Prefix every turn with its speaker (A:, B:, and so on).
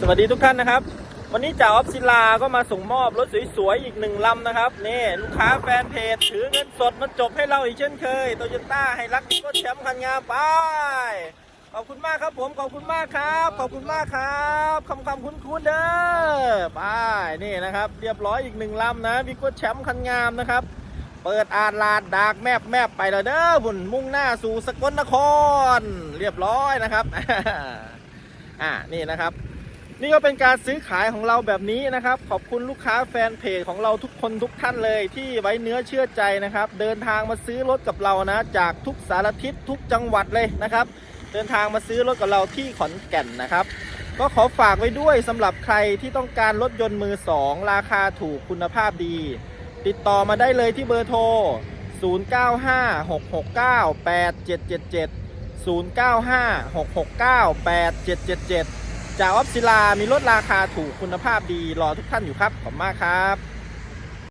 A: สวัสดีทุกท่านนะครับ วันนี้จ่าออฟศิลาก็มาส่งมอบรถสวยๆอีกหนึ่งลำนะครับนี่ลูกค้าแฟนเพจถือเงินสดมาจบให้เราอีกเช่นเคยโตโยต้าให้รักนี่ก็แชมป์คันงามไปขอบคุณมากครับผมขอบคุณมากครับ ขอบคุณมากครับคำคำคุ้นคุ้นๆเด้อไปนี่นะครับ เรียบร้อยอีกหนึ่งลำนะวิโก้แชมป์คันงามนะครับ เปิดอาลาดดากแมบแมบไปแล้วเด้อบุญมุ่งหน้าสู่สกลนคร เรียบร้อยนะครับอ่านี่นะครับ นี่ก็เป็นการซื้อขายของเราแบบนี้นะครับ ขอบคุณลูกค้าแฟนเพจของเราทุกคนทุกท่านเลยที่ไว้เนื้อเชื่อใจนะครับ เดินทางมาซื้อรถกับเรานะ จากทุกสารทิศทุกจังหวัดเลยนะครับ เดินทางมาซื้อรถกับเราที่ขอนแก่นนะครับ ก็ขอฝากไว้ด้วยสำหรับใครที่ต้องการรถยนต์มือสองราคาถูกคุณภาพดี ติดต่อมาได้เลยที่เบอร์โทร 0956698777 0956698777 จากออฟศิลามีรถราคาถูกคุณภาพดีรอทุกท่านอยู่ครับ ขอบมากครับ